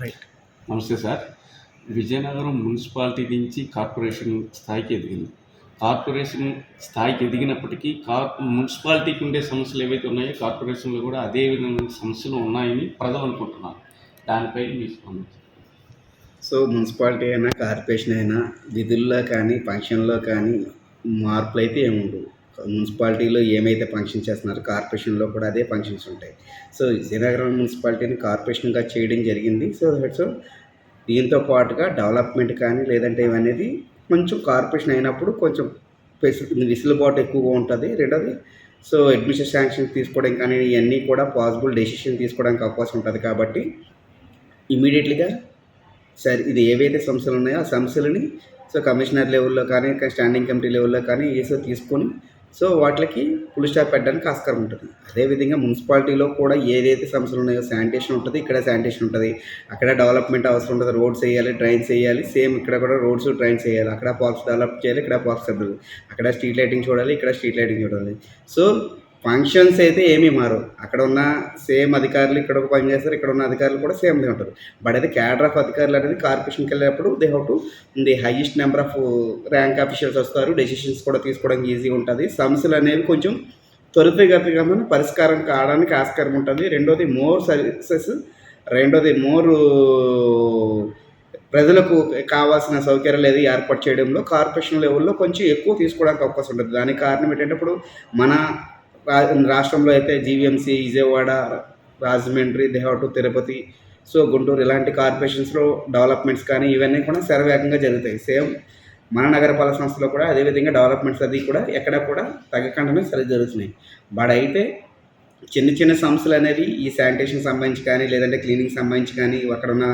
Right నమస్తే sir. Vizianagaram municipality నుంచి corporation స్థాయికి ఎదిగింది. కార్పొరేషన్ స్థాయికి ఎదిగినప్పటికీ కార్ మున్సిపాలిటీకి ఉండే సమస్యలు ఏవైతే ఉన్నాయో కార్పొరేషన్లో కూడా అదే విధమైన సమస్యలు ఉన్నాయని ప్రజలు అనుకుంటున్నారు. దానిపై మీ స్పందన. సో మున్సిపాలిటీ అయినా కార్పొరేషన్ అయినా విధుల్లో కానీ ఫంక్షన్లో కానీ మార్పులు అయితే ఏమి ఉండవు మున్సిపాలిటీలో ఏమైతే ఫంక్షన్ చేస్తున్నారో కార్పొరేషన్లో కూడా అదే ఫంక్షన్స్ ఉంటాయి. సో విజయనగరం మున్సిపాలిటీని కార్పొరేషన్గా చేయడం జరిగింది. సో సో దీంతో పాటుగా డెవలప్మెంట్ కానీ లేదంటే ఇవనేది కొంచెం కార్పొరేషన్ అయినప్పుడు కొంచెం విసులుబాటు ఎక్కువగా ఉంటుంది. రెండోది సో అడ్మిషన్ శాంక్షన్ తీసుకోవడం కానీ ఇవన్నీ కూడా పాసిబుల్ డెసిషన్ తీసుకోవడానికి అవకాశం ఉంటుంది కాబట్టి ఇమీడియట్లీగా సరే ఇది ఏవైతే సమస్యలు ఉన్నాయో ఆ సమస్యలని సో కమిషనర్ లెవెల్లో కానీ స్టాండింగ్ కమిటీ లెవెల్లో కానీ ఏసో తీసుకొని సో వాటికి ఫుల్ స్టాప్ పెట్టడానికి ఆస్కారం ఉంటుంది. అదేవిధంగా మున్సిపాలిటీలో కూడా ఏదైతే సమస్యలు ఉన్నాయో శానిటేషన్ ఉంటుంది ఇక్కడ శానిటేషన్ ఉంటుంది. అక్కడ డెవలప్మెంట్ అవసరం ఉంటుంది రోడ్స్ వేయాలి డ్రైన్స్ వేయాలి సేమ్ ఇక్కడ కూడా రోడ్స్ డ్రైన్స్ వేయాలి. అక్కడ పార్క్స్ డెవలప్ చేయాలి ఇక్కడ పార్క్స్ డెవలప్ అక్కడ స్ట్రీట్ లైటింగ్ చూడాలి ఇక్కడ స్ట్రీట్ లైటింగ్ చూడాలి. సో ఫంక్షన్స్ అయితే ఏమీ మారవు. అక్కడ ఉన్న సేమ్ అధికారులు ఇక్కడ ఒక పని చేస్తారు ఇక్కడ ఉన్న అధికారులు కూడా సేమ్ ఉంటారు. బట్ అయితే క్యాడర్ ఆఫ్ అధికారులు అనేది కార్పొరేషన్కి వెళ్ళినప్పుడు they have to the highest number of rank officials వస్తారు. డెసిషన్స్ కూడా తీసుకోవడానికి ఈజీ ఉంటుంది. సమస్యలు అనేవి కొంచెం త్వరితగతిగా పరిష్కారం కావడానికి ఆస్కారం ఉంటుంది. రెండోది మోర్ సర్వీసెస్ రెండోది మోర్ ప్రజలకు కావాల్సిన సౌకర్యాలు ఏది ఏర్పాటు చేయడంలో కార్పొరేషన్ లెవెల్లో కొంచెం ఎక్కువ తీసుకోవడానికి అవకాశం ఉంటుంది. దానికి కారణం ఏంటంటే ఇప్పుడు మన రాష్ట్రంలో అయితే జీవీఎంసీ విజయవాడ రాజమండ్రి దేహటు తిరుపతి సో గుంటూరు ఇలాంటి కార్పొరేషన్స్లో డెవలప్మెంట్స్ కానీ ఇవన్నీ కూడా శరవేగంగా జరుగుతాయి. సేమ్ మన నగరపాలక సంస్థలో కూడా అదేవిధంగా డెవలప్మెంట్స్ అది కూడా ఎక్కడ కూడా తగ్గకుండానే సరి జరుగుతున్నాయి. బట్ అయితే చిన్న చిన్న సంస్థలు అనేది ఈ శానిటేషన్ సంబంధించి కానీ లేదంటే క్లీనింగ్ సంబంధించి కానీ అక్కడ ఉన్న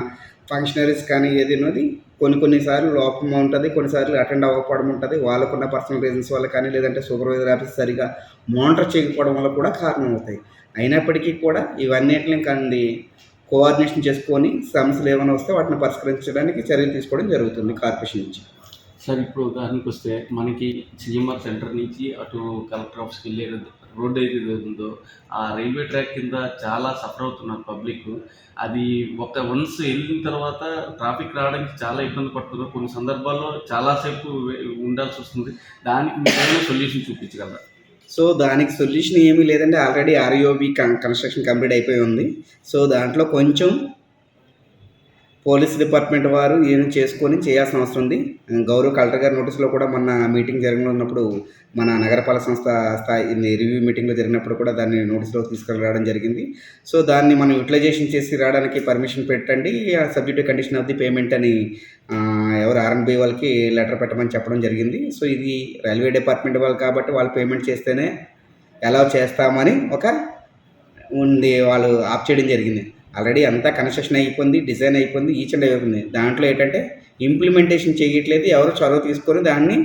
ఫంక్షనరీస్ కానీ ఏది ఉన్నది కొన్ని కొన్నిసార్లు లోపం ఉంటుంది కొన్నిసార్లు అటెండ్ అవ్వకపోవడం ఉంటుంది. వాళ్ళకున్న పర్సనల్ రీజన్స్ వల్ల కానీ లేదంటే సూపర్వైజర్ ఆఫీస్ సరిగా మానిటర్ చేయకపోవడం వల్ల కూడా కారణం అవుతాయి. అయినప్పటికీ కూడా ఇవన్నిటిని కండి కోఆర్డినేషన్ చేసుకొని సమస్యలు ఏమైనా వస్తే వాటిని పరిష్కరించడానికి చర్యలు తీసుకోవడం జరుగుతుంది కార్పొరేషన్ నుంచి. సార్ ఇప్పుడు ఉదాహరణకు వస్తే మనకి సిఎంఆర్ సెంటర్ నుంచి అటు కలెక్టర్ ఆఫీస్కి వెళ్ళే రోడ్ ఏది ఉందో ఆ రైల్వే ట్రాక్ కింద చాలా సఫర్ అవుతున్నారు పబ్లిక్. అది ఒక వన్స్ వెళ్ళిన తర్వాత ట్రాఫిక్ రావడానికి చాలా ఇబ్బంది పడుతున్నారు. కొన్ని సందర్భాల్లో చాలాసేపు ఉండాల్సి వస్తుంది. దానికి మీరేమైనా సొల్యూషన్ చూపించగలరా? సో దానికి సొల్యూషన్ ఏమీ లేదంటే ఆల్రెడీ ఆర్ఓబి కన్స్ట్రక్షన్ కంప్లీట్ అయిపోయి ఉంది. సో దాంట్లో కొంచెం పోలీస్ డిపార్ట్మెంట్ వారు ఏం చేసుకొని చేయాల్సిన అవసరం ఉంది. గౌరవ కలెక్టర్ గారి నోటీసులో కూడా మొన్న మీటింగ్ జరగనున్నప్పుడు మన నగరపాలక సంస్థ స్థాయి రివ్యూ మీటింగ్లో జరిగినప్పుడు కూడా దాన్ని నోటీస్లోకి తీసుకొని రావడం జరిగింది. సో దాన్ని మనం యూటిలైజేషన్ చేసి రావడానికి పర్మిషన్ పెట్టండి. Subject condition of the payment అని ఎవరు ఆర్ఎన్బి వాళ్ళకి లెటర్ పెట్టమని చెప్పడం జరిగింది. సో ఇది రైల్వే డిపార్ట్మెంట్ వాళ్ళు కాబట్టి వాళ్ళు పేమెంట్ చేస్తేనే అలౌ చేస్తామని ఒక ఉంది వాళ్ళు ఆప్ చేయడం జరిగింది. ఆల్రెడీ అంతా కన్స్ట్రక్షన్ అయిపోయింది డిజైన్ అయిపోయింది ఈచ్ అండ్ అయిపోయింది దాంట్లో ఏంటంటే ఇంప్లిమెంటేషన్ చేయట్లేదు ఎవరు చొరవ తీసుకొని దాన్ని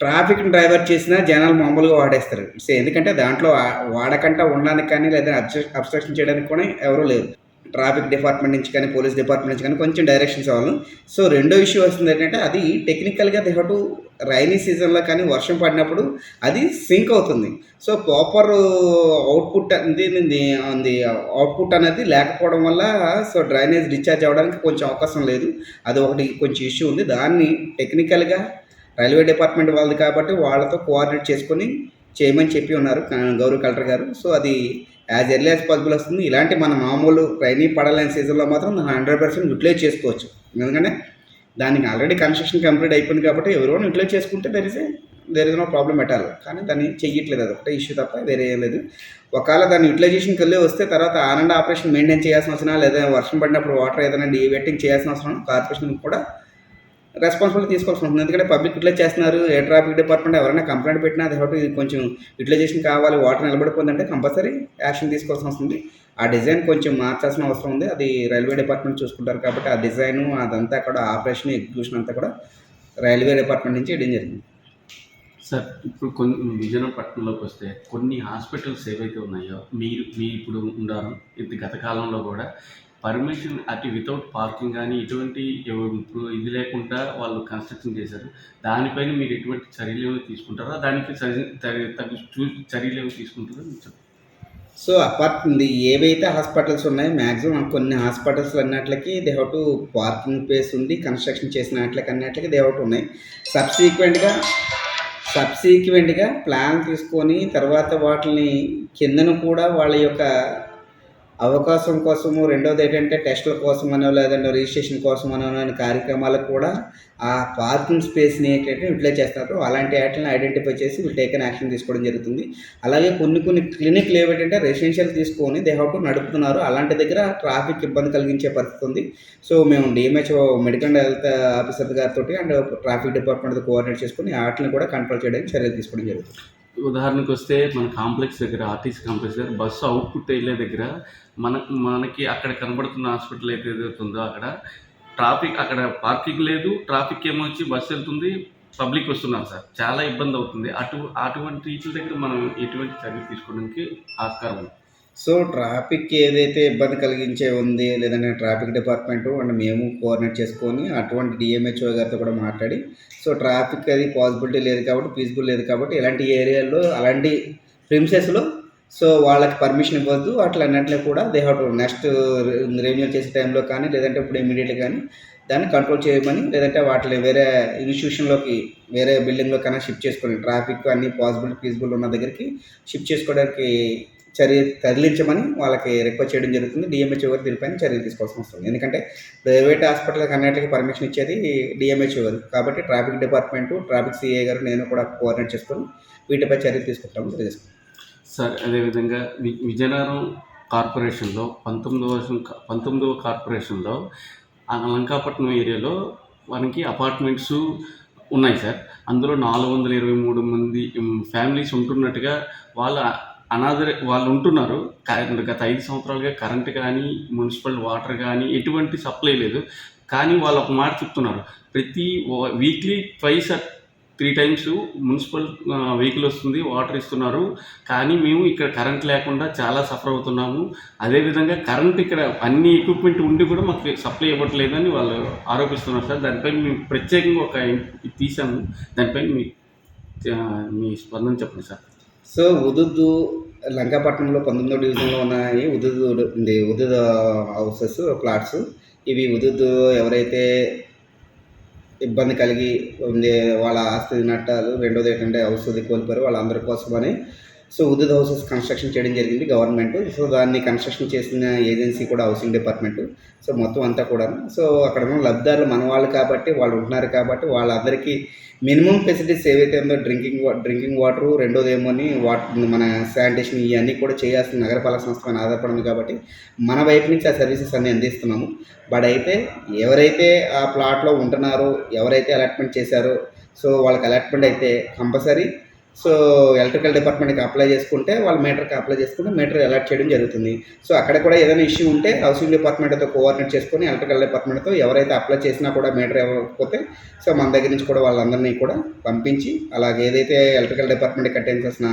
ట్రాఫిక్ డ్రైవర్ చేసినా జనాలు మామూలుగా వాడేస్తారు. సో ఎందుకంటే దాంట్లో వాడకంటా ఉండడానికి కానీ లేదా అబ్స్ట్రక్షన్ చేయడానికి కూడా ఎవరూ లేరు. ట్రాఫిక్ డిపార్ట్మెంట్ నుంచి కానీ పోలీస్ డిపార్ట్మెంట్ నుంచి కానీ కొంచెం డైరెక్షన్స్ ఇవ్వాలి. సో రెండో ఇష్యూ వస్తుంది ఏంటంటే అది టెక్నికల్గా దే టు రైనీ సీజన్లో కానీ వర్షం పడినప్పుడు అది సింక్ అవుతుంది. సో ప్రాపర్ అవుట్పుట్ అనేది అంది అవుట్పుట్ అనేది లేకపోవడం వల్ల సో డ్రైనేజ్ డిశ్చార్జ్ అవ్వడానికి కొంచెం అవకాశం లేదు. అది ఒకటి కొంచెం ఇష్యూ ఉంది. దాన్ని టెక్నికల్గా రైల్వే డిపార్ట్మెంట్ వాళ్ళది కాబట్టి వాళ్ళతో కోఆర్డినేట్ చేసుకొని చేయమని చెప్పి ఉన్నారు గౌరవ కలెక్టర్ గారు. సో అది యాజ్ ఎర్లీ యాజ్ పాసిబుల్ వస్తుంది. ఇలాంటి మన మామూలు ట్రైనింగ్ పడలేని సీజన్లో మాత్రం హండ్రెడ్ పర్సెంట్ యూటిలైజ్ చేసుకోవచ్చు. ఎందుకంటే దానికి ఆల్రెడీ కన్స్ట్రక్షన్ కంప్లీట్ అయిపోయింది కాబట్టి ఎవరైనా యూటిలైజ్ చేసుకుంటే there is there is no problem పెట్టాలి కానీ దాన్ని చెయ్యట్లేదు. అది ఒకటే ఇష్యూ తప్ప వేరే ఏం లేదు. ఒకవేళ దాన్ని యూటిలైజేషన్కి వెళ్ళి వస్తే తర్వాత ఆనంద ఆపరేషన్ మెయింటైన్ చేయాల్సిన అవసరం లేదా వర్షం పడినప్పుడు వాటర్ ఏదైనా డీవెట్టింగ్ చేయాల్సిన అవసరం కార్పొరేషన్ కూడా రెస్పాన్సిబిలిటీ తీసుకోవాల్సి ఉంటుంది. ఎందుకంటే పబ్లిక్ ఇట్లా చేస్తున్నారు. ఏ ట్రాఫిక్ డిపార్ట్మెంట్ ఎవరైనా కంప్లైంట్ పెట్టినా అది కాబట్టి కొంచెం యూటిలైజేషన్ కావాలి వాటర్ నిలబడిపోతుందంటే కంపల్సరీ యాక్షన్ తీసుకోవాల్సి వస్తుంది ఆ డిజైన్ కొంచెం మార్చాల్సిన అవసరం ఉంది. అది రైల్వే డిపార్ట్మెంట్ చూసుకుంటారు కాబట్టి ఆ డిజైన్ అదంతా కూడా ఆపరేషన్ ఎగ్జిక్యూషన్ అంతా కూడా రైల్వే డిపార్ట్మెంట్ నుంచి వేయడం జరిగింది. సార్ ఇప్పుడు కొన్ని విజయనగరం పట్టణంలోకి వస్తే కొన్ని హాస్పిటల్స్ ఏవైతే ఉన్నాయో మీరు మీ ఇప్పుడు ఉన్నారు ఇది గత కాలంలో కూడా పర్మిషన్ అటు వితౌట్ పార్కింగ్ కానీ ఇటువంటి ఇప్పుడు ఇది లేకుండా వాళ్ళు కన్స్ట్రక్షన్ చేశారు. దానిపైన మీరు ఎటువంటి చర్యలు ఏమైనా తీసుకుంటారా? దానికి తగు చర్యలు ఏమైనా తీసుకుంటారో? చెప్పండి. సో అపార్ట్ ఏవైతే హాస్పిటల్స్ ఉన్నాయో మ్యాక్సిమం కొన్ని hospitals అన్నట్లకి they have to parking place ఉంది కన్స్ట్రక్షన్ చేసిన వాటికి అన్నట్లకి దే హౌ టు ఉన్నాయి. సబ్సీక్వెంట్గా సబ్సీక్వెంట్గా ప్లాన్ తీసుకొని తర్వాత వాటిని కిందను కూడా వాళ్ళ యొక్క అవకాశం కోసము రెండోది ఏంటంటే టెస్టుల కోసమనో లేదంటే రిజిస్ట్రేషన్ కోసమనో అనే కార్యక్రమాలకు కూడా ఆ పార్కింగ్ స్పేస్ని ఏంటంటే యూటిలైజ్ చేస్తారు అలాంటి వాటిని ఐడెంటిఫై చేసి వీళ్ళు టేకన్ యాక్షన్ తీసుకోవడం జరుగుతుంది. అలాగే కొన్ని కొన్ని క్లినిక్లు ఏమిటంటే రెసిడెన్షియల్ తీసుకొని దే టు నడుపుతున్నారు. అలాంటి దగ్గర ట్రాఫిక్ ఇబ్బంది కలిగించే పరిస్థితి ఉంది. సో మేము డిఎంహెచ్ఓ మెడికల్ హెల్త్ ఆఫీసర్ గారితో అండ్ ట్రాఫిక్ డిపార్ట్మెంట్ కోఆర్డినేట్ చేసుకుని వాటిని కూడా కంట్రోల్ చేయడానికి చర్యలు తీసుకోవడం జరుగుతుంది. ఉదాహరణకు వస్తే మన కాంప్లెక్స్ దగ్గర ఆర్టీసీ కాంప్లెక్స్ దగ్గర బస్సు అవుట్పుట్ వెళ్ళే దగ్గర మన మనకి అక్కడ కనబడుతున్న హాస్పిటల్ అయితే ఏదైతుందో ఉందో అక్కడ ట్రాఫిక్ అక్కడ పార్కింగ్ లేదు ట్రాఫిక్ ఏమో వచ్చి బస్సు వెళ్తుంది పబ్లిక్ వస్తున్నారు సార్. చాలా ఇబ్బంది అవుతుంది. అటు అటువంటి వీటి దగ్గర మనం ఎటువంటి చర్యలు తీసుకోవడానికి ఆస్కారం ఉంది. సో ట్రాఫిక్ ఏదైతే ఇబ్బంది కలిగించే ఉంది లేదంటే ట్రాఫిక్ డిపార్ట్మెంట్ అండ్ మేము కోఆర్డినేట్ చేసుకొని అటువంటి డిఎంహెచ్ఓ గారితో కూడా మాట్లాడి సో ట్రాఫిక్ అది పాసిబిలిటీ లేదు కాబట్టి ఫీజిబుల్ లేదు కాబట్టి ఇలాంటి ఏరియాల్లో అలాంటి ప్రిన్సెస్లో సో వాళ్ళకి పర్మిషన్ ఇవ్వద్దు. అట్లా అన్నట్లు కూడా they have to next renewal చేసే టైంలో కానీ లేదంటే ఇప్పుడు ఇమీడియట్గా కానీ దాన్ని కంట్రోల్ చేయమని లేదంటే వాటిని వేరే ఇన్స్టిట్యూషన్లోకి వేరే బిల్డింగ్లో కన్నా షిఫ్ట్ చేసుకోండి ట్రాఫిక్ అన్ని పాసిబుల్ ఫీజిబుల్ ఉన్న దగ్గరికి షిఫ్ట్ చేసుకోవడానికి చర్య తరలించమని వాళ్ళకి రిక్వెస్ట్ చేయడం జరుగుతుంది. డిఎంహెచ్ఓ గారు దీనిపైన చర్యలు తీసుకోవాల్సి వస్తుంది ఎందుకంటే ప్రైవేట్ హాస్పిటల్కి అన్నిటికీ పర్మిషన్ ఇచ్చేది డిఎంహెచ్ఓ గారు కాబట్టి ట్రాఫిక్ డిపార్ట్మెంటు ట్రాఫిక్ సిఏ గారు నేను కూడా కోఆర్డినేట్ చేసుకొని వీటిపై చర్యలు తీసుకుంటాము తెలియజేస్తాం సార్ అదేవిధంగా వి విజయనగరం కార్పొరేషన్లో పంతొమ్మిదవ పంతొమ్మిదవ కార్పొరేషన్లో ఆ లంకాపట్నం ఏరియాలో మనకి అపార్ట్మెంట్స్ ఉన్నాయి సార్. అందులో నాలుగు వందల ఇరవై మూడు మంది ఫ్యామిలీస్ ఉంటున్నట్టుగా వాళ్ళ అనాథ వాళ్ళు ఉంటున్నారు. గత ఐదు సంవత్సరాలుగా కరెంట్ కానీ మున్సిపల్ వాటర్ కానీ ఎటువంటి సప్లై లేదు. కానీ వాళ్ళు ఒక మాట చెప్తున్నారు. ప్రతి weekly twice three times municipal vehicle వస్తుంది వాటర్ ఇస్తున్నారు. కానీ మేము ఇక్కడ కరెంట్ లేకుండా చాలా సఫర్ అవుతున్నాము. అదేవిధంగా కరెంట్ ఇక్కడ అన్ని ఎక్విప్మెంట్ ఉండి కూడా మాకు సప్లై ఇవ్వట్లేదని వాళ్ళు ఆరోపిస్తున్నారు సార్. దానిపై మేము ప్రత్యేకంగా ఒక తీసాము. దానిపై మీ మీ స్పందన చెప్పండి సార్. సో ఉదుద్దు లంకాపట్నంలో పంతొమ్మిదో డివిజన్లో ఉన్నాయి. ఉదుదు ఉంది. ఉదుదు హౌసెస్ ప్లాట్స్ ఇవి ఉదుద్దు ఎవరైతే ఇబ్బంది కలిగి ఉంది వాళ్ళ ఆస్తి నట్టాలు రెండోది ఏంటంటే హౌస్ కోల్పోయారు. వాళ్ళందరి కోసమని సో ఉదిత్ హౌసెస్ కన్స్ట్రక్షన్ చేయడం జరిగింది గవర్నమెంట్. సో దాన్ని కన్స్ట్రక్షన్ చేసిన ఏజెన్సీ కూడా హౌసింగ్ డిపార్ట్మెంట్. సో మొత్తం అంతా కూడా సో అక్కడ ఉన్న లబ్ధిదారులు మన వాళ్ళు కాబట్టి వాళ్ళు ఉంటున్నారు కాబట్టి వాళ్ళందరికీ మినిమం ఫెసిలిటీస్ ఏవైతే ఉందో డ్రింకింగ్ డ్రింకింగ్ వాటర్ రెండోది ఏమోని వాటర్ మన శానిటేషన్ ఇవన్నీ కూడా చేయాల్సిన నగరపాలక సంస్థ మీద ఆధారపడింది కాబట్టి మన వైపు నుంచి ఆ సర్వీసెస్ అన్ని అందిస్తున్నాము. బట్ అయితే ఎవరైతే ఆ ప్లాట్లో ఉంటున్నారో ఎవరైతే అలాట్మెంట్ చేశారో సో వాళ్ళకి అలాట్మెంట్ అయితే కంపల్సరీ సో ఎలక్ట్రికల్ డిపార్ట్మెంట్కి అప్లై చేసుకుంటే వాళ్ళ మీటర్కి అప్లై చేసుకుంటే మీటర్ అలాట్ చేయడం జరుగుతుంది. సో అక్కడ కూడా ఏదైనా ఇష్యూ ఉంటే హౌసింగ్ డిపార్ట్మెంట్తో కోఆర్డినేట్ చేసుకొని ఎలక్ట్రికల్ డిపార్ట్మెంట్తో ఎవరైతే అప్లై చేసినా కూడా మీటర్ ఇవ్వకపోతే సో మన దగ్గర నుంచి కూడా వాళ్ళందరినీ కూడా పంపించి అలాగే ఏదైతే ఎలక్ట్రికల్ డిపార్ట్మెంట్ కట్టించాల్సిన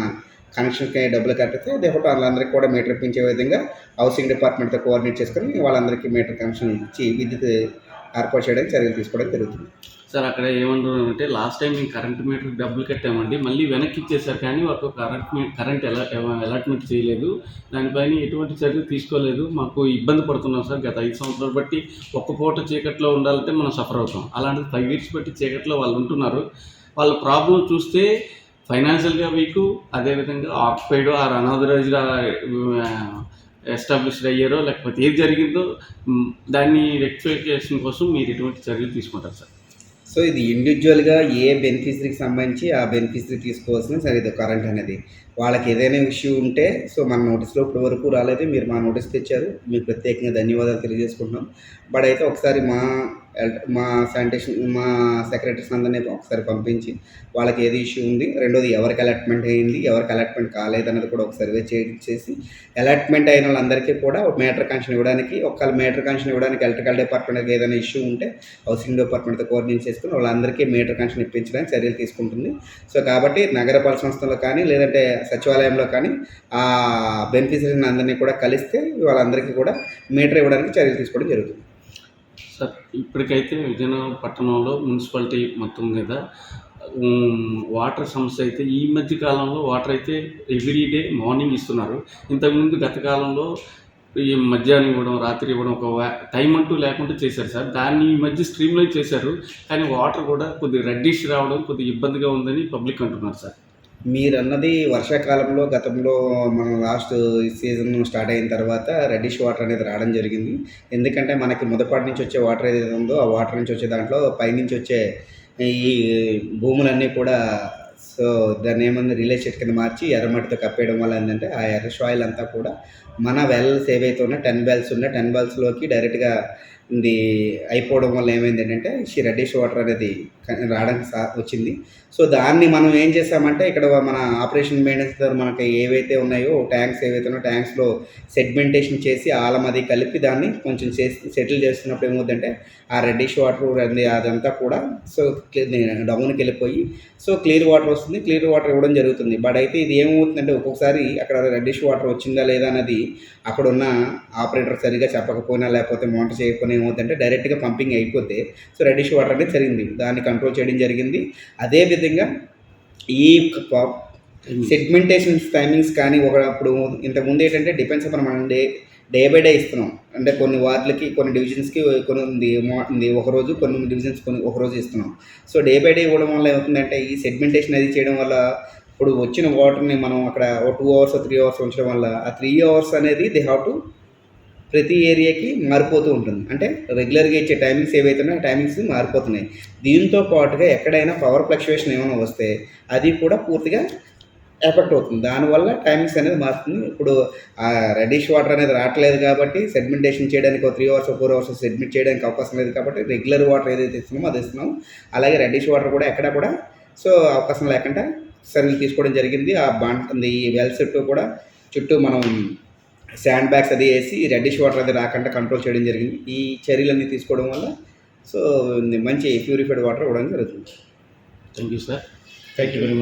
కనెక్షన్కి డబ్బులు కట్టితే దేహంతో వాళ్ళందరికీ కూడా మీటర్ ఇప్పించే విధంగా హౌసింగ్ డిపార్ట్మెంట్తో కోఆర్డినేట్ చేసుకొని వాళ్ళందరికీ మీటర్ కనెక్షన్ ఇచ్చి విద్యుత్ ఏర్పాటు చేయడానికి చర్యలు తీసుకోవడం జరుగుతుంది. సార్ అక్కడ ఏమంటున్నారంటే లాస్ట్ టైం మేము కరెంట్ మీటర్ డబ్బులు కట్టామండి. మళ్ళీ వెనక్కి ఇచ్చేసారు కానీ ఒక కరెంట్ కరెంట్ ఎలా అలాట్మెంట్ చేయలేదు. దానిపైన ఎటువంటి చర్యలు తీసుకోలేదు. మాకు ఇబ్బంది పడుతున్నాం సార్ గత ఐదు సంవత్సరాలు బట్టి. ఒక్క పూట చీకట్లో ఉండాలంటే మనం సఫర్ అవుతాం. అలాంటిది ఫైవ్ ఇయర్స్ బట్టి చీకట్లో వాళ్ళు ఉంటున్నారు. వాళ్ళ ప్రాబ్లం చూస్తే ఫైనాన్షియల్గా వీక్ అదేవిధంగా ఆక్యుపైడ్ ఆర్ అనాథరైజ్డ్ ఎస్టాబ్లిష్డ్ అయ్యారో లేకపోతే ఏది జరిగిందో దాన్ని రెక్టిఫికేషన్ కోసం మీరు ఎటువంటి చర్యలు తీసుకుంటారు సార్? సో ఇది ఇండివిజువల్గా ఏ బెనిఫిషరీకి సంబంధించి ఆ బెనిఫిషరీ తీసుకోవాల్సిన సరే ఇది కరెంట్ అనేది. వాళ్ళకి ఏదైనా ఇష్యూ ఉంటే సో మన నోటీస్లో ఇప్పటి వరకు రాలేదు. మీరు మా నోటీస్ తెచ్చారు. మీకు ప్రత్యేకంగా ధన్యవాదాలు తెలియజేసుకుంటున్నాం. బట్ అయితే ఒకసారి మా మా శానిటేషన్ మా సెక్రటరీస్ అందరినీ ఒకసారి పంపించి వాళ్ళకి ఏది ఇష్యూ ఉంది రెండోది ఎవరికి అలాట్మెంట్ అయింది ఎవరికి అలాట్మెంట్ కాలేదన్నది కూడా ఒక సర్వే చేసి అలాట్మెంట్ అయిన వాళ్ళందరికీ కూడా ఒక మీటర్ కనెక్షన్ ఇవ్వడానికి ఒకవేళ మీటర్ కనెక్షన్ ఇవ్వడానికి ఎలక్ట్రికల్ డిపార్ట్మెంట్కి ఏదైనా ఇష్యూ ఉంటే హౌసింగ్ డిపార్ట్మెంట్తో కోఆర్డినేట్ చేసుకుని వాళ్ళందరికీ మీటర్ కనెక్షన్ ఇప్పించడానికి చర్యలు తీసుకుంటుంది. సో కాబట్టి నగరపాలక సంస్థలో కానీ లేదంటే సచివాలయంలో కానీ ఆ బెనిఫిషరీని అందరినీ కూడా కలిస్తే వాళ్ళందరికీ కూడా మీటర్ ఇవ్వడానికి చర్యలు తీసుకోవడం జరుగుతుంది. సార్ ఇప్పటికైతే విజయనగరం పట్టణంలో మున్సిపాలిటీ మొత్తం మీద వాటర్ సమస్య అయితే ఈ మధ్య కాలంలో వాటర్ అయితే ఎవ్రీ డే మార్నింగ్ ఇస్తున్నారు. ఇంతకుముందు గత కాలంలో ఈ మధ్యాహ్నం ఇవ్వడం రాత్రి ఇవ్వడం ఒక టైం అంటూ లేకుండా చేశారు సార్. దాన్ని ఈ మధ్య స్ట్రీమ్ చేశారు. కానీ వాటర్ కూడా కొద్దిగా రెడ్డిష్ రావడం కొద్దిగా ఇబ్బందిగా ఉందని పబ్లిక్ అంటున్నారు సార్. మీరన్నది వర్షాకాలంలో గతంలో మనం లాస్ట్ సీజన్ స్టార్ట్ అయిన తర్వాత రెడ్డిష్ వాటర్ అనేది రావడం జరిగింది. ఎందుకంటే మనకి మొదపాటి నుంచి వచ్చే వాటర్ ఏదైతే ఉందో ఆ వాటర్ నుంచి వచ్చే దాంట్లో పైనుంచి వచ్చే ఈ భూములన్నీ కూడా సో దాన్ని ఏమన్నా రిలే కింద మార్చి ఎర్రమట్టితో కప్పేయడం వల్ల ఏంటంటే ఆ ఎర్ర సాయిల్ అంతా కూడా మన వెల్స్ ఏవైతే ఉన్నాయో టెన్ బెల్స్ ఉన్నాయి. టెన్ బెల్స్లోకి డైరెక్ట్గా ఇది అయిపోవడం వల్ల ఏమైంది ఏంటంటే ఈ రెడ్డిష్ వాటర్ అనేది రావడానికి సా వచ్చింది. సో దాన్ని మనం ఏం చేసామంటే ఇక్కడ మన ఆపరేషన్ మెయింటెనెన్స్ ద్వారా మనకి ఏవైతే ఉన్నాయో ట్యాంక్స్ ఏవైతే ఉన్నాయో ట్యాంక్స్లో సెగ్మెంటేషన్ చేసి ఆలం అది కలిపి దాన్ని కొంచెం చేసి సెటిల్ చేస్తున్నప్పుడు ఏమవుతుందంటే ఆ రెడ్డిష్ వాటర్ అనేది అదంతా కూడా సో డౌన్కి వెళ్ళిపోయి సో క్లియర్ వాటర్ వస్తుంది క్లియర్ వాటర్ ఇవ్వడం జరుగుతుంది. బట్ అయితే ఇది ఏమవుతుందంటే ఒక్కొక్కసారి అక్కడ రెడ్డిష్ వాటర్ వచ్చిందా లేదా అనేది అక్కడ ఉన్న ఆపరేటర్ సరిగా చెప్పకపోయినా లేకపోతే మోటర్ చేయకపోయినా ఏమవుతుందంటే డైరెక్ట్గా పంపింగ్ అయిపోతే సో రెడ్డిష్ వాటర్ అనేది జరిగింది దాన్ని కంట్రోల్ చేయడం జరిగింది. అదేవిధంగా ఈ సెగ్మెంటేషన్ టైమింగ్స్ కానీ ఒక అప్పుడు ఇంతకుముందు ఏంటంటే డిపెండ్స్ అప్పుడు మనం డే డే బై డే ఇస్తున్నాం. అంటే కొన్ని వార్డులకి కొన్ని డివిజన్స్కి కొన్ని ఉంది ఒక రోజు కొన్ని డివిజన్స్ కొన్ని ఒక రోజు ఇస్తున్నాం. సో డే బై డే ఇవ్వడం వల్ల ఏమవుతుందంటే ఈ సెగ్మెంటేషన్ అది చేయడం వల్ల ఇప్పుడు వచ్చిన వాటర్ని మనం అక్కడ ఒక టూ అవర్స్ త్రీ అవర్స్ ఉంచడం వల్ల ఆ త్రీ అవర్స్ అనేది దే హ్యావ్ టు ప్రతి ఏరియాకి మారిపోతూ ఉంటుంది. అంటే రెగ్యులర్గా ఇచ్చే టైమింగ్స్ ఏవైతున్నాయో ఆ టైమింగ్స్ మారిపోతున్నాయి. దీంతో పాటుగా ఎక్కడైనా పవర్ ఫ్లక్చువేషన్ ఏమైనా వస్తే అది కూడా పూర్తిగా ఎఫెక్ట్ అవుతుంది. దానివల్ల టైమింగ్స్ అనేది మారుతుంది. ఇప్పుడు ఆ రెడిష్ వాటర్ అనేది రావట్లేదు కాబట్టి సెగ్మెంటేషన్ చేయడానికి ఒక three hours four hours segment చేయడానికి అవకాశం లేదు కాబట్టి రెగ్యులర్ వాటర్ ఏదైతే ఇస్తున్నామో అది ఇస్తున్నాం అలాగే రెడిష్ వాటర్ కూడా ఎక్కడ కూడా సో అవకాశం లేకుండా సర్వీస్ తీసుకోవడం జరిగింది. ఆ బాండ్ ఈ వెల్ సెట్ కూడా చుట్టూ మనం శాండ్ బ్యాగ్స్ అది వేసి రెడ్డిష్ వాటర్ అది రాకుండా కంట్రోల్ చేయడం జరిగింది. ఈ చర్యలన్నీ తీసుకోవడం వల్ల సో మంచి ప్యూరిఫైడ్ వాటర్ ఇవ్వడం జరుగుతుంది. Thank you sir thank you very much